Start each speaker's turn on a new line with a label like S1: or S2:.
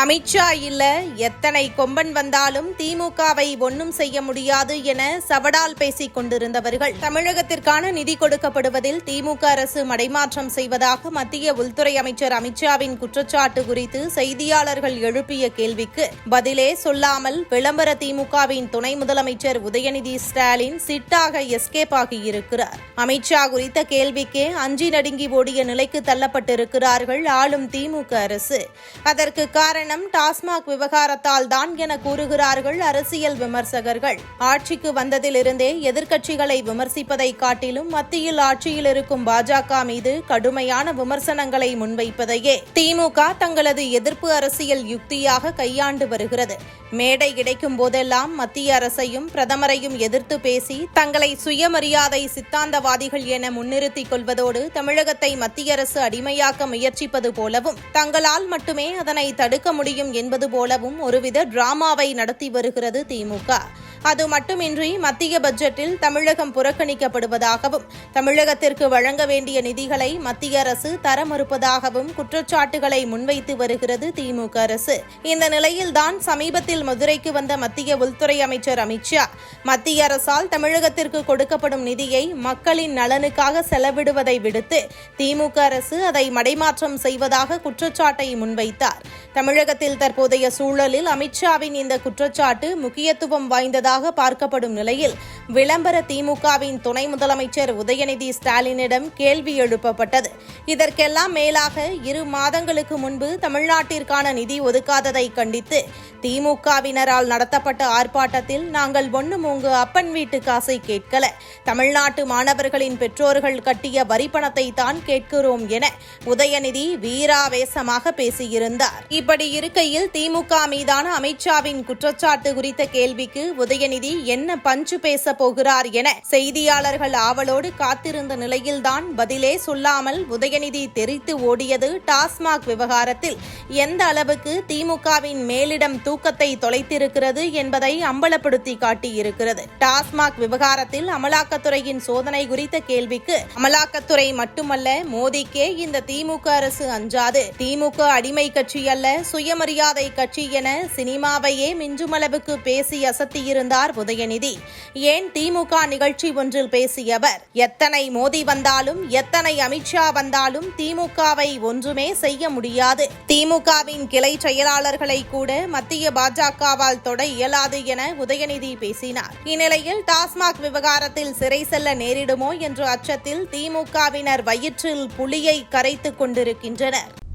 S1: அமித்ஷா இல்ல எத்தனை கொம்பன் வந்தாலும் திமுகவை ஒன்றும் செய்ய முடியாது என சவடால் பேசிக் கொண்டிருந்தவர்கள். தமிழகத்திற்கான நிதி கொடுக்கப்படுவதில் திமுக அரசு மடைமாற்றம் செய்வதாக மத்திய உள்துறை அமைச்சர் அமித்ஷாவின் குற்றச்சாட்டு குறித்து செய்தியாளர்கள் எழுப்பிய கேள்விக்கு பதிலே சொல்லாமல் விளம்பர திமுகவின் துணை முதலமைச்சர் உதயநிதி ஸ்டாலின் சிட்டாக எஸ்கேப் ஆகியிருக்கிறார். அமித்ஷா குறித்த கேள்விக்கே அஞ்சி நடுங்கி ஓடிய நிலைக்கு தள்ளப்பட்டிருக்கிறார்கள் ஆளும் திமுக அரசு. அதற்கு காரணம் டாஸ்மாக் விவகாரத்தால் தான் என கூறுகிறார்கள் அரசியல் விமர்சகர்கள். ஆட்சிக்கு வந்ததிலிருந்தே எதிர்க்கட்சிகளை விமர்சிப்பதை காட்டிலும் மத்தியில் ஆட்சியில் இருக்கும் பாஜக மீது கடுமையான விமர்சனங்களை முன்வைப்பதையே திமுக தங்களது எதிர்ப்பு அரசியல் யுக்தியாக கையாண்டு வருகிறது. மேடை கிடைக்கும் போதெல்லாம் மத்திய அரசையும் பிரதமரையும் எதிர்த்து பேசி தங்களை சுயமரியாதை சித்தாந்தவாதிகள் என முன்னிறுத்திக் கொள்வதோடு தமிழகத்தை மத்திய அரசு அடிமையாக்க முயற்சிப்பது போலவும் தங்களால் மட்டுமே அதனை தடுக்க முடியும் என்பது போலவும் ஒருவித டிராமாவை நடத்தி வருகிறது திமுக அது மட்டுமின்றி மத்திய பட்ஜெட்டில் தமிழகம் புறக்கணிக்கப்படுவதாகவும் தமிழகத்திற்கு வழங்க வேண்டிய நிதிகளை மத்திய அரசு தர மறுப்பதாகவும் குற்றச்சாட்டுகளை முன்வைத்து வருகிறது திமுக அரசு. இந்த நிலையில்தான் சமீபத்தில் மதுரைக்கு வந்த மத்திய உள்துறை அமைச்சர் அமித்ஷா மத்திய அரசால் தமிழகத்திற்கு கொடுக்கப்படும் நிதியை மக்களின் நலனுக்காக செலவிடுவதை விடுத்து திமுக அரசு அதை மடைமாற்றம் செய்வதாக குற்றச்சாட்டை முன்வைத்தார். தமிழகத்தில் தற்போதைய சூழலில் அமித்ஷாவின் இந்த குற்றச்சாட்டு முக்கியத்துவம் வாய்ந்ததாக வருவதாக பார்க்கப்படும் நிலையில் விளம்பர திமுகவின் துணை முதலமைச்சர் உதயநிதி ஸ்டாலினிடம் கேள்வி எழுப்பப்பட்டது. இதற்கெல்லாம் மேலாக இரு மாதங்களுக்கு முன்பு தமிழ்நாட்டிற்கான நிதி ஒதுக்காததை கண்டித்து திமுகவினரால் நடத்தப்பட்ட ஆர்ப்பாட்டத்தில் நாங்கள் ஒண்ணும் உங்க அப்பன் வீட்டு காசை கேட்கல. தமிழ்நாட்டு மாணவர்களின் பெற்றோர்கள் கட்டிய வரிப்பணத்தை தான் கேட்கிறோம் என உதயநிதி வீராவேசமாக பேசியிருந்தார். இப்படி இருக்கையில் திமுக மீதான அமித்ஷாவின் குற்றச்சாட்டு குறித்த கேள்விக்கு உதய உதயநிதி என்ன பஞ்சு பேச போகிறார் என செய்தியாளர்கள் ஆவலோடு காத்திருந்த நிலையில்தான் பதிலே சொல்லாமல் உதயநிதி தெரித்து ஓடியது டாஸ்மாக் விவகாரத்தில். எந்த அளவுக்கு திமுகவின் மேலிடம் தூக்கத்தை தொலைத்திருக்கிறது என்பதை அம்பலப்படுத்தி காட்டியிருக்கிறது. டாஸ்மாக் விவகாரத்தில் அமலாக்கத்துறையின் சோதனை குறித்த கேள்விக்கு அமலாக்கத்துறை மட்டுமல்ல மோடிக்கே இந்த திமுக அரசு அஞ்சாது. திமுக அடிமை கட்சி அல்ல சுயமரியாதை கட்சி என சினிமாவையே மிஞ்சுமளவுக்கு பேசி அசத்தியிருந்தார் உதயநிதி. ஏன் திமுக நிகழ்ச்சி ஒன்றில் பேசிய அவர் எத்தனை மோடி வந்தாலும் எத்தனை அமித்ஷா வந்தாலும் திமுகவை ஒன்றுமே செய்ய முடியாது. திமுகவின் கிளை செயலாளர்களை கூட மத்திய பாஜகவால் தொட இயலாது என உதயநிதி பேசினார். இந்நிலையில் டாஸ்மாக் விவகாரத்தில் சிறை செல்ல நேரிடுமோ என்ற அச்சத்தில் திமுகவினர் வயிற்றில் புலியை கரைத்துக் கொண்டிருக்கின்றனர்.